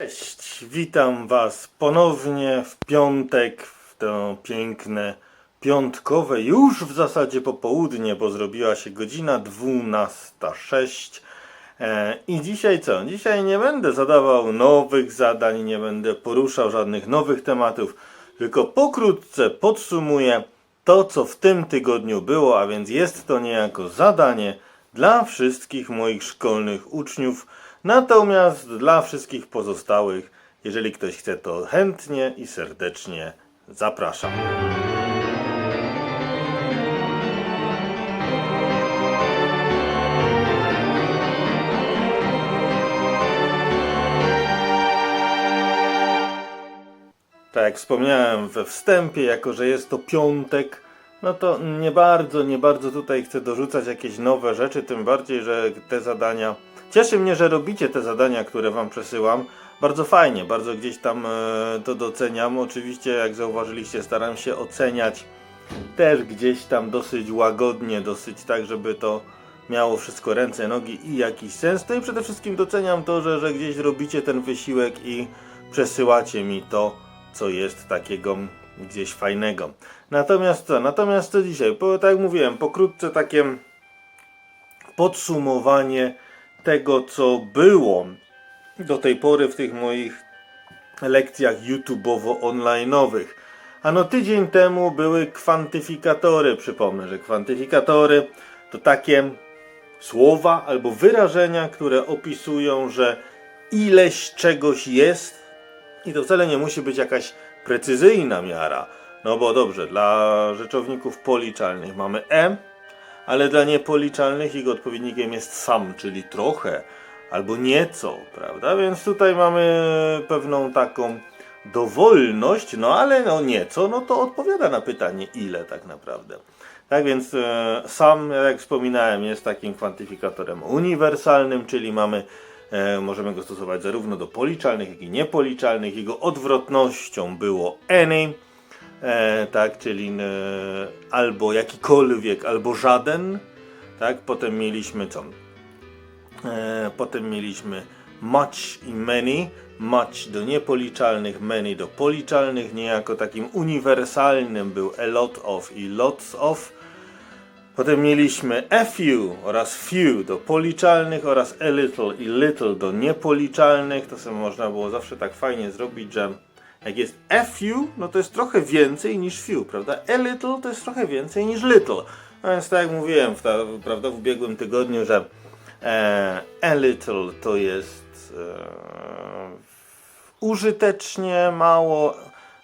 Cześć, witam Was ponownie w piątek, w to piękne piątkowe, już w zasadzie popołudnie, bo zrobiła się godzina 12.06. E, I dzisiaj co? Dzisiaj nie będę zadawał nowych zadań, nie będę poruszał żadnych nowych tematów, tylko pokrótce podsumuję to, co w tym tygodniu było, a więc jest to niejako zadanie dla wszystkich moich szkolnych uczniów, natomiast dla wszystkich pozostałych, jeżeli ktoś chce, to chętnie i serdecznie zapraszam. Tak jak wspomniałem we wstępie, jako że jest to piątek, no to nie bardzo, nie bardzo tutaj chcę dorzucać jakieś nowe rzeczy, tym bardziej, że te zadania. Cieszy mnie, że robicie te zadania, które wam przesyłam. Bardzo fajnie, bardzo gdzieś tam e, to doceniam. Oczywiście, jak zauważyliście, staram się oceniać też gdzieś tam dosyć łagodnie, dosyć tak, żeby to miało wszystko ręce, nogi i jakiś sens. No i przede wszystkim doceniam to, że, że gdzieś robicie ten wysiłek i przesyłacie mi to, co jest takiego gdzieś fajnego. Natomiast co? Natomiast co dzisiaj? Tak jak mówiłem, pokrótce takie podsumowanie tego, co było do tej pory w tych moich lekcjach YouTubeowo-online'owych. Ano tydzień temu były kwantyfikatory. Przypomnę, że kwantyfikatory to takie słowa albo wyrażenia, które opisują, że ileś czegoś jest i to wcale nie musi być jakaś precyzyjna miara. No bo dobrze, dla rzeczowników policzalnych mamy e, ale dla niepoliczalnych ich odpowiednikiem jest sam, czyli trochę albo nieco, prawda? Więc tutaj mamy pewną taką dowolność, no ale no nieco, no to odpowiada na pytanie ile tak naprawdę. Tak więc e, sam, jak wspominałem, jest takim kwantyfikatorem uniwersalnym, czyli mamy możemy go stosować zarówno do policzalnych, jak i niepoliczalnych. Jego odwrotnością było any, e, tak, czyli e, albo jakikolwiek, albo żaden. Tak, potem mieliśmy co? E, potem mieliśmy much i many. Much do niepoliczalnych, many do policzalnych. Niejako takim uniwersalnym był a lot of i lots of. Potem mieliśmy a few oraz few do policzalnych oraz a little i little do niepoliczalnych. To sobie można było zawsze tak fajnie zrobić, że jak jest a few, no to jest trochę więcej niż few, prawda? A little to jest trochę więcej niż little. No więc tak jak mówiłem w, ta, prawda, w ubiegłym tygodniu, że e, a little to jest e, użytecznie mało,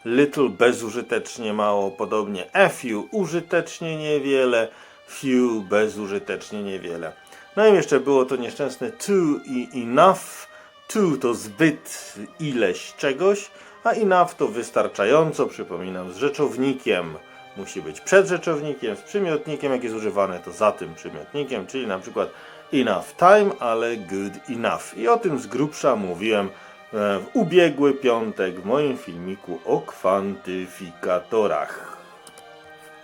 little bezużytecznie mało, podobnie a few użytecznie niewiele, few bezużytecznie niewiele. No i jeszcze było to nieszczęsne to i enough. To to zbyt ileś czegoś, a enough to wystarczająco, przypominam, z rzeczownikiem. Musi być przed rzeczownikiem, z przymiotnikiem, jak jest używane, to za tym przymiotnikiem, czyli na przykład enough time, ale good enough. I o tym z grubsza mówiłem e, w ubiegły piątek w moim filmiku o kwantyfikatorach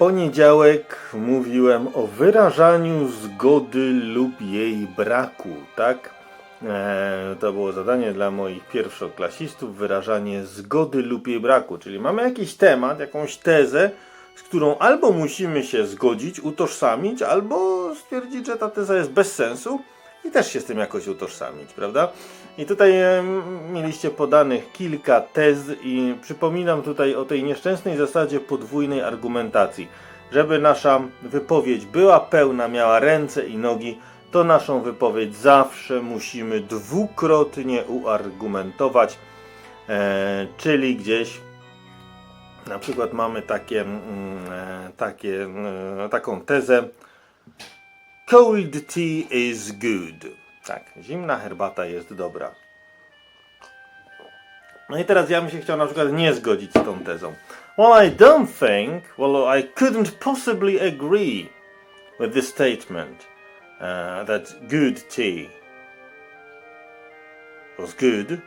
poniedziałek mówiłem o wyrażaniu zgody lub jej braku, tak? E, to było zadanie dla moich pierwszoklasistów, wyrażanie zgody lub jej braku, czyli mamy jakiś temat, jakąś tezę, z którą albo musimy się zgodzić, utożsamić, albo stwierdzić, że ta teza jest bez sensu i też się z tym jakoś utożsamić, prawda? I tutaj e, mieliście podanych kilka tez i przypominam tutaj o tej nieszczęsnej zasadzie podwójnej argumentacji. Żeby nasza wypowiedź była pełna, miała ręce i nogi, to naszą wypowiedź zawsze musimy dwukrotnie uargumentować, e, czyli gdzieś na przykład mamy takie, e, takie, e, taką tezę Cold tea is good. Tak, zimna herbata jest dobra. No i teraz ja bym się chciał na przykład nie zgodzić z tą tezą. Well, I don't think, well, I couldn't possibly agree with this statement uh, that good tea was good.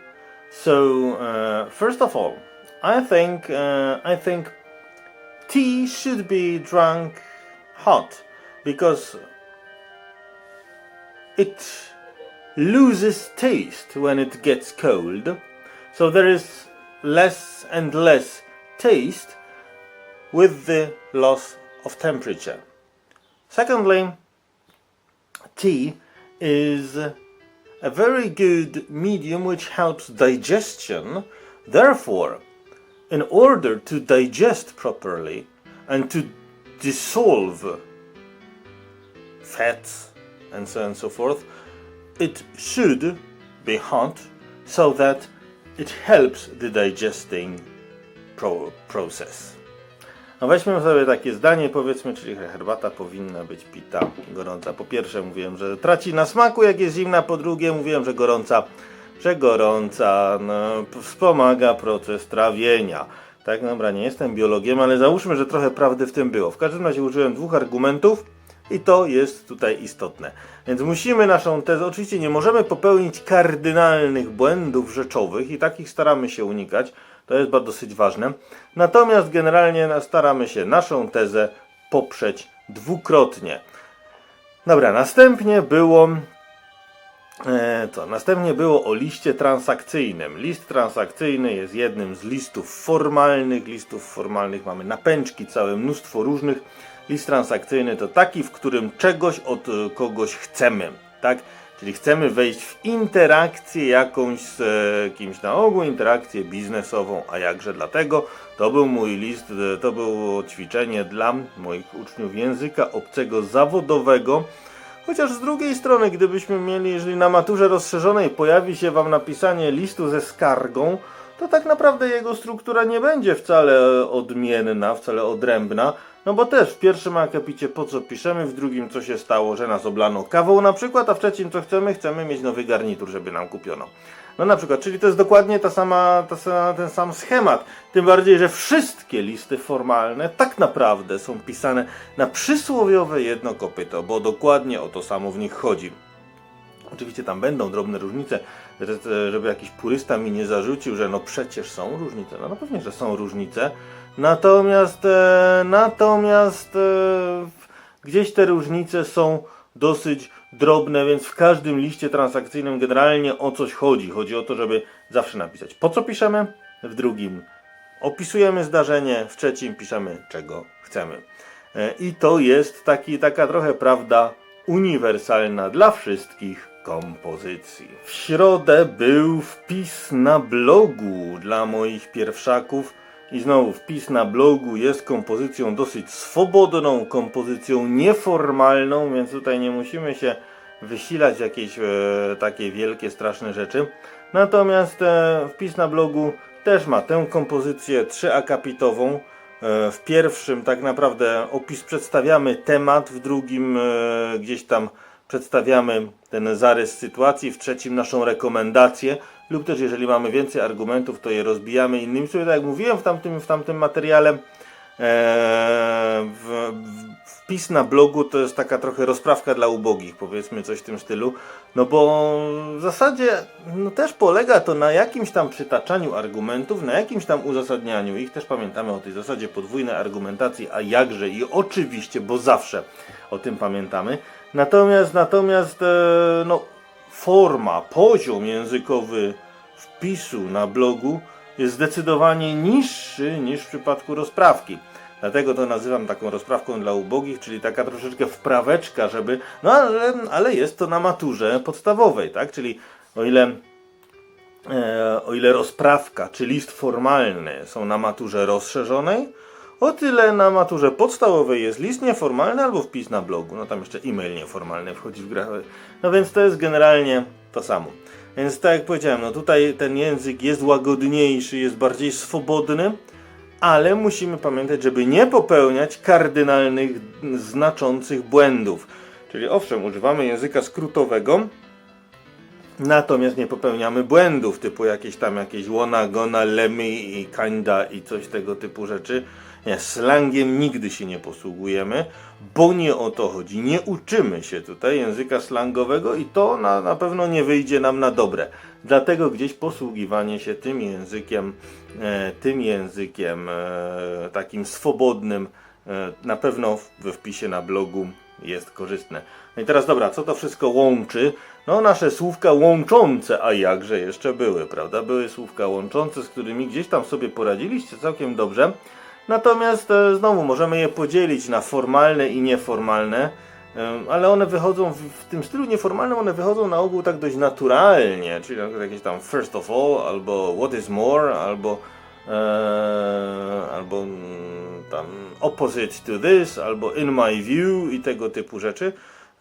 So, uh, first of all, I think, uh, I think tea should be drunk hot because it loses taste when it gets cold. So there is less and less taste with the loss of temperature. Secondly, tea is a very good medium which helps digestion. Therefore, in order to digest properly and to dissolve fats and so on and so forth, it should be hot so that it helps the digesting pro- process. No weźmy sobie takie zdanie, powiedzmy, czyli herbata powinna być pita gorąca. Po pierwsze mówiłem, że traci na smaku jak jest zimna, po drugie mówiłem, że gorąca, że gorąca no, wspomaga proces trawienia. Tak, dobra, nie jestem biologiem, ale załóżmy, że trochę prawdy w tym było. W każdym razie użyłem dwóch argumentów i to jest tutaj istotne. Więc musimy naszą tezę, oczywiście nie możemy popełnić kardynalnych błędów rzeczowych i takich staramy się unikać. To jest bardzo dosyć ważne. Natomiast generalnie staramy się naszą tezę poprzeć dwukrotnie. Dobra, następnie było co? Następnie było o liście transakcyjnym. List transakcyjny jest jednym z listów formalnych. Listów formalnych mamy napęczki, całe mnóstwo różnych. List transakcyjny to taki, w którym czegoś od e, kogoś chcemy, tak? Czyli chcemy wejść w interakcję jakąś z e, kimś na ogół, interakcję biznesową, a jakże dlatego to był mój list, e, to było ćwiczenie dla moich uczniów języka obcego zawodowego. Chociaż z drugiej strony, gdybyśmy mieli, jeżeli na maturze rozszerzonej pojawi się Wam napisanie listu ze skargą, to tak naprawdę jego struktura nie będzie wcale odmienna, wcale odrębna, no bo też w pierwszym akapicie po co piszemy, w drugim co się stało, że nas oblano kawą na przykład, a w trzecim co chcemy, chcemy mieć nowy garnitur, żeby nam kupiono. No na przykład, czyli to jest dokładnie ta sama, ta sama, ten sam schemat. Tym bardziej, że wszystkie listy formalne tak naprawdę są pisane na przysłowiowe jedno kopyto, bo dokładnie o to samo w nich chodzi. Oczywiście tam będą drobne różnice, że- żeby jakiś purysta mi nie zarzucił, że no przecież są różnice. No, no pewnie, że są różnice. Natomiast, e, natomiast e, gdzieś te różnice są dosyć drobne, więc w każdym liście transakcyjnym generalnie o coś chodzi. Chodzi o to, żeby zawsze napisać po co piszemy, w drugim opisujemy zdarzenie, w trzecim piszemy czego chcemy. E, I to jest taki, taka trochę prawda uniwersalna dla wszystkich kompozycji. W środę był wpis na blogu dla moich pierwszaków. I znowu wpis na blogu jest kompozycją dosyć swobodną, kompozycją nieformalną, więc tutaj nie musimy się wysilać jakieś e, takie wielkie, straszne rzeczy. Natomiast e, wpis na blogu też ma tę kompozycję trzyakapitową. E, w pierwszym tak naprawdę opis przedstawiamy temat, w drugim e, gdzieś tam przedstawiamy ten zarys sytuacji, w trzecim naszą rekomendację lub też jeżeli mamy więcej argumentów, to je rozbijamy innymi. Słowy, tak jak mówiłem w tamtym, w tamtym materiale, e, w, wpis na blogu to jest taka trochę rozprawka dla ubogich, powiedzmy coś w tym stylu, no bo w zasadzie no też polega to na jakimś tam przytaczaniu argumentów, na jakimś tam uzasadnianiu ich, też pamiętamy o tej zasadzie podwójnej argumentacji, a jakże i oczywiście, bo zawsze o tym pamiętamy, natomiast, natomiast e, no forma, poziom językowy wpisu na blogu jest zdecydowanie niższy niż w przypadku rozprawki. Dlatego to nazywam taką rozprawką dla ubogich, czyli taka troszeczkę wpraweczka, żeby. No ale, ale jest to na maturze podstawowej, tak? Czyli o ile, e, o ile rozprawka czy list formalny są na maturze rozszerzonej, o tyle na maturze podstawowej jest list nieformalny albo wpis na blogu. No tam jeszcze e-mail nieformalny wchodzi w grę. No więc to jest generalnie to samo. Więc tak jak powiedziałem, no tutaj ten język jest łagodniejszy, jest bardziej swobodny, ale musimy pamiętać, żeby nie popełniać kardynalnych, znaczących błędów. Czyli owszem, używamy języka skrótowego, Natomiast nie popełniamy błędów typu jakieś tam jakieś wanna, gonna, lemmy i kinda i coś tego typu rzeczy. Slangiem nigdy się nie posługujemy, bo nie o to chodzi. Nie uczymy się tutaj języka slangowego i to na, na pewno nie wyjdzie nam na dobre. Dlatego gdzieś posługiwanie się tym językiem, e, tym językiem e, takim swobodnym e, na pewno we wpisie na blogu jest korzystne. No i teraz dobra, co to wszystko łączy? no nasze słówka łączące, a jakże jeszcze były, prawda? Były słówka łączące, z którymi gdzieś tam sobie poradziliście całkiem dobrze. Natomiast e, znowu możemy je podzielić na formalne i nieformalne, em, ale one wychodzą w, tym stylu nieformalnym, one wychodzą na ogół tak dość naturalnie, czyli na jakieś tam first of all, albo what is more, albo e, albo mm, tam opposite to this, albo in my view i tego typu rzeczy.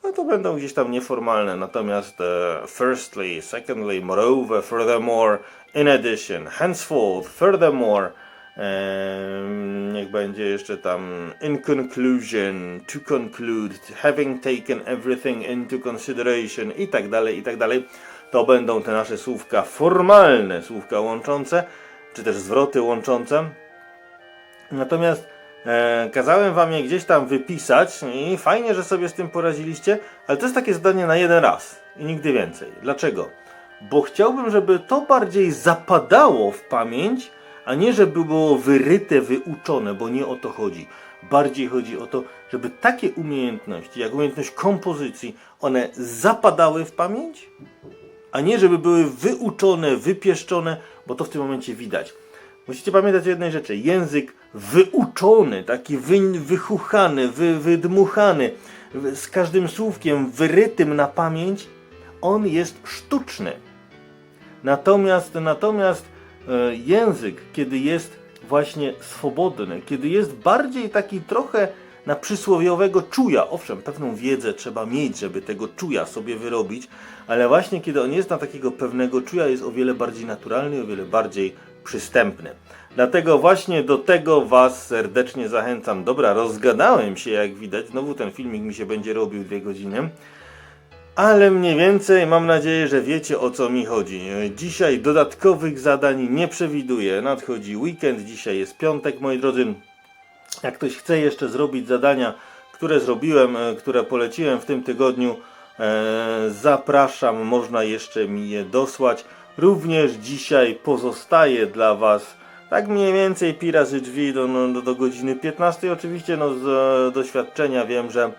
No to będą gdzieś tam nieformalne, natomiast e, firstly, secondly, moreover, furthermore, in addition, henceforth, furthermore, niech będzie jeszcze tam in conclusion, to conclude, having taken everything into consideration i tak dalej, i tak dalej. To będą te nasze słówka formalne, słówka łączące, czy też zwroty łączące. Natomiast e, kazałem wam je gdzieś tam wypisać i fajnie, że sobie z tym poradziliście, ale to jest takie zadanie na jeden raz i nigdy więcej. Dlaczego? Bo chciałbym, żeby to bardziej zapadało w pamięć, a nie żeby było wyryte, wyuczone, bo nie o to chodzi. Bardziej chodzi o to, żeby takie umiejętności, jak umiejętność kompozycji, one zapadały w pamięć, a nie żeby były wyuczone, wypieszczone, bo to w tym momencie widać. Musicie pamiętać o jednej rzeczy. Język wyuczony, taki wy, wychuchany, wy, wydmuchany, z każdym słówkiem wyrytym na pamięć, on jest sztuczny. Natomiast, natomiast język, kiedy jest właśnie swobodny, kiedy jest bardziej taki trochę na przysłowiowego czuja, owszem, pewną wiedzę trzeba mieć, żeby tego czuja sobie wyrobić, ale właśnie kiedy on jest na takiego pewnego czuja, jest o wiele bardziej naturalny, o wiele bardziej przystępny. Dlatego właśnie do tego Was serdecznie zachęcam. Dobra, rozgadałem się, jak widać. Znowu ten filmik mi się będzie robił dwie godziny. Ale mniej więcej mam nadzieję, że wiecie o co mi chodzi. Dzisiaj dodatkowych zadań nie przewiduję. Nadchodzi weekend, dzisiaj jest piątek, moi drodzy. Jak ktoś chce jeszcze zrobić zadania, które zrobiłem, e, które poleciłem w tym tygodniu, e, zapraszam, można jeszcze mi je dosłać. Również dzisiaj pozostaje dla Was tak mniej więcej pi razy drzwi do, no, do, do godziny 15. Oczywiście no, z e, doświadczenia wiem, że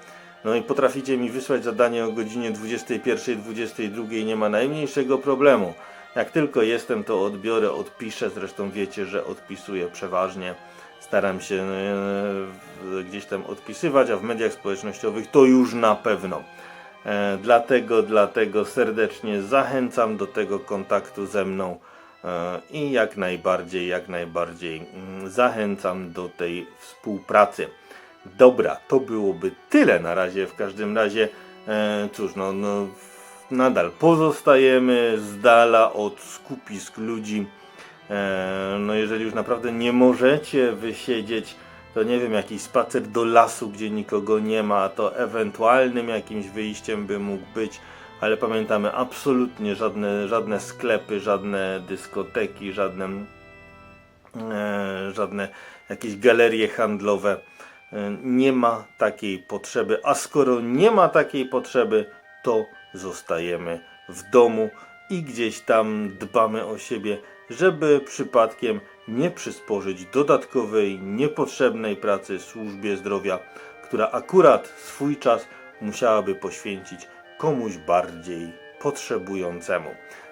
no i potraficie mi wysłać zadanie o godzinie 21, 22 nie ma najmniejszego problemu. Jak tylko jestem, to odbiorę, odpiszę. Zresztą wiecie, że odpisuję przeważnie. Staram się e, gdzieś tam odpisywać, a w mediach społecznościowych to już na pewno. E, dlatego, dlatego serdecznie zachęcam do tego kontaktu ze mną e, i jak najbardziej, jak najbardziej mm, zachęcam do tej współpracy. Dobra, to byłoby tyle na razie. W każdym razie, e, cóż, no, no, nadal pozostajemy z dala od skupisk ludzi. E, no, jeżeli już naprawdę nie możecie wysiedzieć, to nie wiem, jakiś spacer do lasu, gdzie nikogo nie ma, to ewentualnym jakimś wyjściem by mógł być. Ale pamiętamy, absolutnie żadne, żadne sklepy, żadne dyskoteki, żadne e, żadne jakieś galerie handlowe. E, Nie ma takiej potrzeby, a skoro nie ma takiej potrzeby, to zostajemy w domu i gdzieś tam dbamy o siebie, żeby przypadkiem nie przysporzyć dodatkowej, niepotrzebnej pracy służbie zdrowia, która akurat swój czas musiałaby poświęcić komuś bardziej potrzebującemu.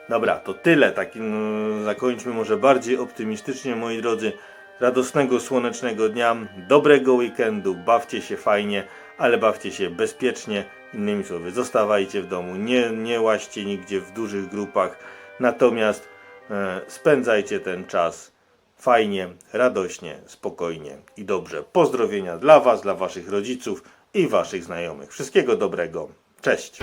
Dobra, to tyle. Takim mm, zakończmy może bardziej optymistycznie, moi drodzy. Radosnego, słonecznego dnia, dobrego weekendu, bawcie się fajnie, ale bawcie się bezpiecznie. Innymi słowy, zostawajcie w domu, nie, nie łaźcie nigdzie w dużych grupach, natomiast e, spędzajcie ten czas fajnie, radośnie, spokojnie i dobrze. Pozdrowienia dla Was, dla Waszych rodziców i Waszych znajomych. Wszystkiego dobrego. Cześć!